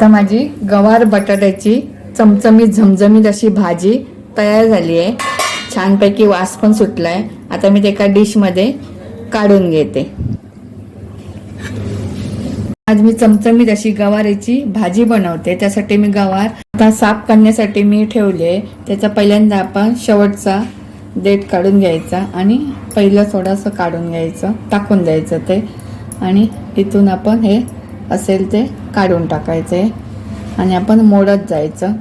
आता माझी गवार बटाट्याची चमचमीत झमझमीत अशी भाजी तयार झाली आहे. छानपैकी वास पण सुटला आहे आता मी ते एका डिशमध्ये काढून घेते. आज मी चमचमीत अशी गवारीची भाजी बनवते. त्यासाठी मी गवार आता साफ करण्यासाठी मी ठेवले त्याचा पहिल्यांदा आपण शेवटचा देठ काढून घ्यायचा आणि पहिलं थोडंसं काढून घ्यायचं टाकून द्यायचं ते. आणि इथून आपण हे असेल ते काढून टाकायचे. आणि आपण मोडत जायचं.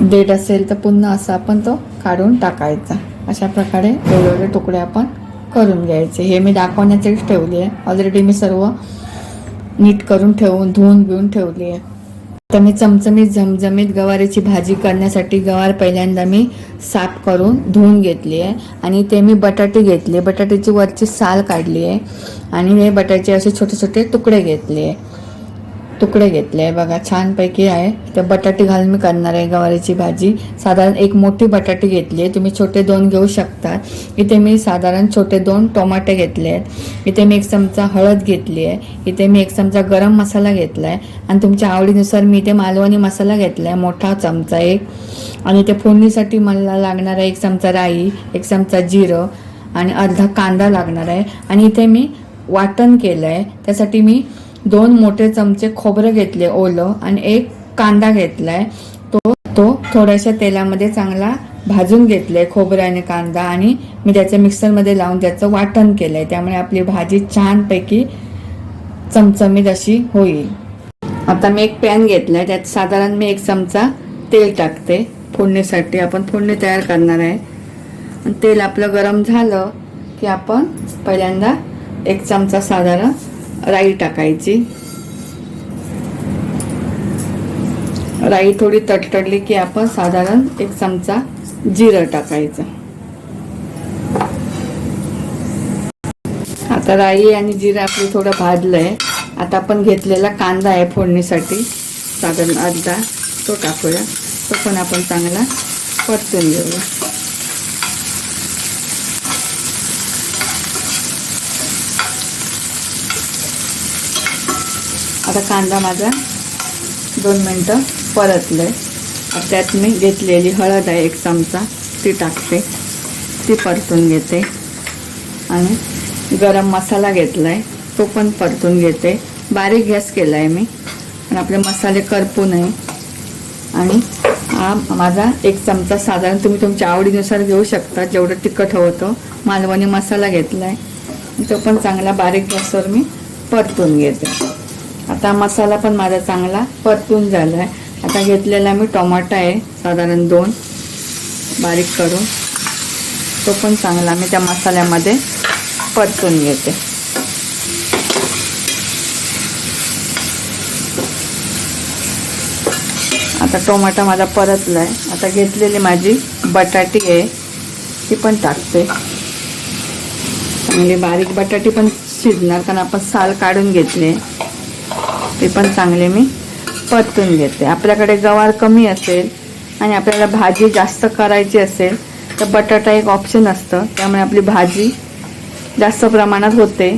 देठ असेल तर पुन्हा असं आपण तो काढून टाकायचा. अशा प्रकारे वेगवेगळे तुकडे आपण करून घ्यायचे. हे मी दाखवण्याचेच ठेवली आहे. ऑलरेडी मी सर्व नीट करून ठेवून धुवून बिवून ठेवली आहे. तर मी चमचमीत झमझमीत गवारीची भाजी करण्यासाठी गवार पहिल्यांदा मी साफ करून धुवून घेतली आहे. आणि ते मी बटाटे घेतले. बटाट्याची वरची साल काढली आहे. आणि हे बटाटे असे छोटे छोटे तुकडे घेतले आहे. तुकडे घेतले. आहे बघा छानपैकी आहे. तर बटाटे घालून मी करणार आहे गवारीची भाजी. साधारण एक मोठी बटाटे घेतली आहे. तुम्ही छोटे दोन घेऊ शकता. इथे मी साधारण छोटे दोन टोमाटे घेतले आहेत. इथे मी एक चमचा हळद घेतली आहे. इथे मी एक चमचा गरम मसाला घेतला आहे आणि तुमच्या आवडीनुसार मी इथे मालवणी मसाला घेतला आहे मोठा चमचा एक. आणि ते फोडणीसाठी मला लागणार आहे एक चमचा राई एक चमचा जिरं आणि अर्धा कांदा लागणार आहे. आणि इथे मी वाटण केलं आहे त्यासाठी मी दोन मोठे चमचे खोबरं घेतले ओलं आणि एक कांदा घेतलाय. तो तो थोड्याशा तेलामध्ये चांगला भाजून घेतलाय खोबरं आणि कांदा आणि मी त्याच्या मिक्सरमध्ये लावून त्याचं वाटण केलंय. त्यामुळे आपली भाजी छानपैकी चमचमीत अशी होईल. आता मी एक पॅन घेतलाय त्यात साधारण मी एक चमचा तेल टाकते. फोडणीसाठी आपण फोडणी तयार करणार आहे. तेल आपलं गरम झालं की आपण पहिल्यांदा एक चमचा साधारण राई टाकायची. राई थोडी तडतडली की आपण साधारण एक चमचा जिरं टाकायचं. आता राई आणि जिरं आपली थोडं भाजलं आहे आता आपण घेतलेला कांदा आहे फोडणीसाठी. साधारण अर्धा तो टाकूया. तो पण आपण चांगला परतून घेऊया. आता कांदा माझा दोन मिनटं परतलं आहे त्यात मी घेतलेली हळद आहे एक चमचा. ती टाकते. ती परतून घेते. आणि गरम मसाला घेतला आहे तो पण परतून घेते. बारीक गॅस केला आहे मी. आणि आपले मसाले करपू नये. आणि हा माझा एक चमचा साधारण तुम्ही तुमच्या आवडीनुसार घेऊ शकता. जेवढं तिखट हवं मालवणी मसाला घेतला आहे तो पण चांगला बारीक गॅसवर मी परतून घेते. आता मसाला पण माझा चांगला परतून झाला आहे आता घेतलेला मी टोमॅटो आहे साधारण दोन. बारीक करून. तो पण चांगला मी त्या मसाल्यामध्ये परतून घेते. आता टोमॅटो माझा परतला आहे आता घेतलेली माझी बटाटी आहे ती पण टाकते. चांगली बारीक बटाटी पण शिजणार कारण आपण साल काढून घेतले ते पण चांगले मी परतून घेते. आपल्याकडे गवार कमी असेल आणि आपल्याला भाजी जास्त करायची असेल तर बटाटा एक ऑप्शन असतं. त्यामुळे आपली भाजी जास्त प्रमाणात होते.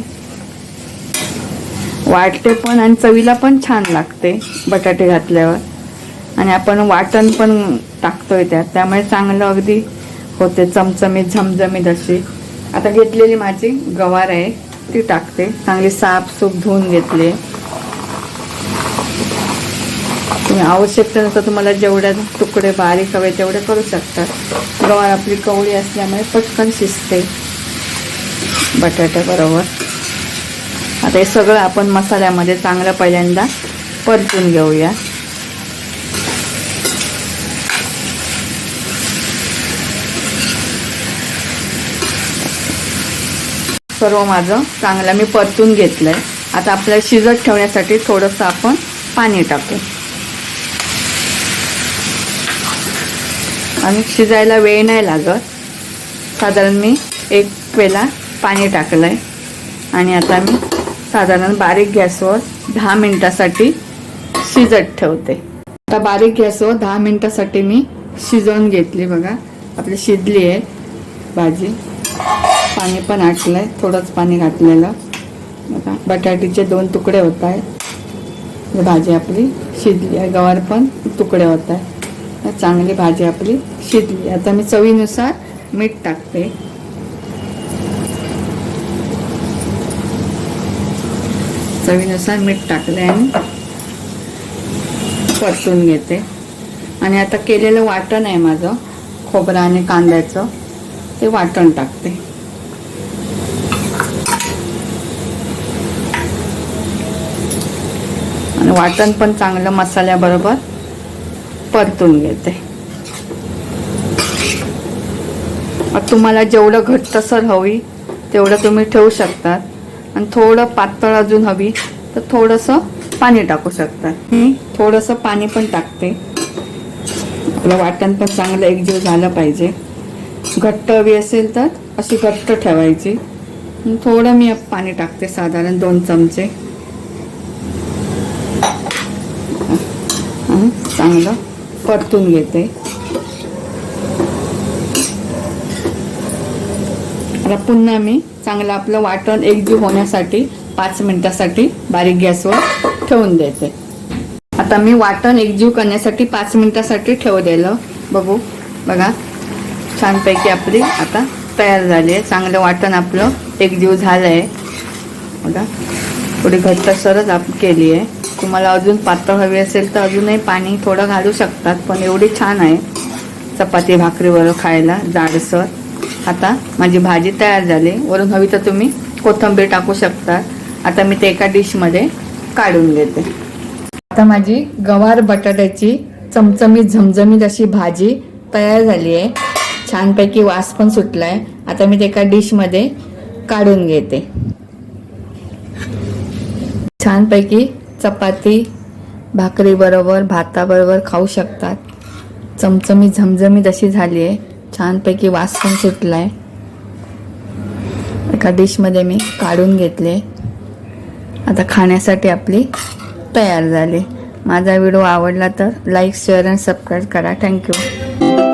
वाटते पण आणि चवीला पण छान लागते बटाटे घातल्यावर. आणि आपण वाटण पण टाकतोय त्यात. त्यामुळे चांगलं अगदी होते. चमचमीत झमझमीत अशी. आता घेतलेली माझी गवार आहे ती टाकते. चांगली साफसूफ धुवून घेतली. तुम्ही आवश्यकतेनुसार तुम्हाला जेवढ्या तुकडे बारीक हवे तेवढे करू शकता. गवार आपली कवळी असल्यामुळे पटकन शिजते. बटाट्याबरोबर आता हे सगळं आपण मसाल्यामध्ये चांगलं पहिल्यांदा परतून घेऊया. सर्व माझं चांगलं मी परतून घेतलंय. आता आपल्याला शिजत ठेवण्यासाठी थोडंसं आपण पाणी टाकू. आणि शिजायला वेळ नाही लागत. साधारण मी एक वेळा पाणी टाकलं आहे आणि आता मी साधारण बारीक गॅसवर दहा मिनटासाठी शिजत ठेवते. आता बारीक गॅसवर दहा मिनटासाठी मी शिजवून घेतली बघा. आपली शिजली आहे भाजी. पाणी पण आटलं आहे थोडंच पाणी घातलेलं. बघा बटाटीचे दोन तुकडे होत आहेत. भाजी आपली शिजली आहे गवार पण तुकडे होत आहे. चांगली भाजी आपली शिजली. आता मी चवीनुसार मीठ टाकते. चवीनुसार मीठ टाकले आणि परतून घेते. आणि आता केलेलं वाटण आहे माझं खोबरं आणि कांद्याचं. ते वाटण टाकते. आणि वाटण पण चांगलं मसाल्याबरोबर. परतून घेते. तुम्हाला जेवढं घट्टसर हवी तेवढं तुम्ही ठेवू शकतात आणि थोडं पातळ अजून हवी तर थोडंसं पाणी टाकू शकतात मी थोडंसं पाणी पण टाकते. आपलं वाटण पण चांगलं एकजीव झालं पाहिजे. घट्ट हवी असेल तर अशी घट्ट ठेवायची. थोडं मी पाणी टाकते साधारण दोन चमचे. चांगलं. परतून घेते. आता पुन्हा मी चांगलं आपलं वाटण एकजीव होण्यासाठी पाच मिनिटासाठी बारीक गॅसवर ठेवून देते. आता मी वाटण एकजीव करण्यासाठी पाच मिनिटासाठी ठेवलेलं. बघू बघा. छानपैकी आपली आता तयार झाली आहे. चांगलं वाटण आपलं एकजीव झालं आहे बघा. थोडी घट्टसरच आप केली आहे. तुम्हाला अजून पातळ हवी असेल तर अजूनही पाणी थोडं घालू शकतात पण एवढी छान आहे. चपाती भाकरीवर खायला जाडसर आता माझी भाजी तयार झाली. वरून हवी तर तुम्ही कोथिंबीर टाकू शकता. आता मी ते एका डिशमध्ये काढून घेते. आता माझी गवार बटाट्याची चमचमीत झमझमीत अशी भाजी तयार झाली आहे. छानपैकी वास पण सुटला आहे आता मी ते एका डिशमध्ये काढून घेते. छानपैकी चपाती भाकरीबरोबर भाताबरोबर खाऊ शकतात. चमचमी झमझमीत अशी झाली आहे छानपैकी वास पण सुटला आहे एका डिशमध्ये मी काढून घेतले. आता खाण्यासाठी आपली तयार झाली. माझा व्हिडिओ आवडला तर लाईक शेअर अँड सबस्क्राईब करा. Thank you.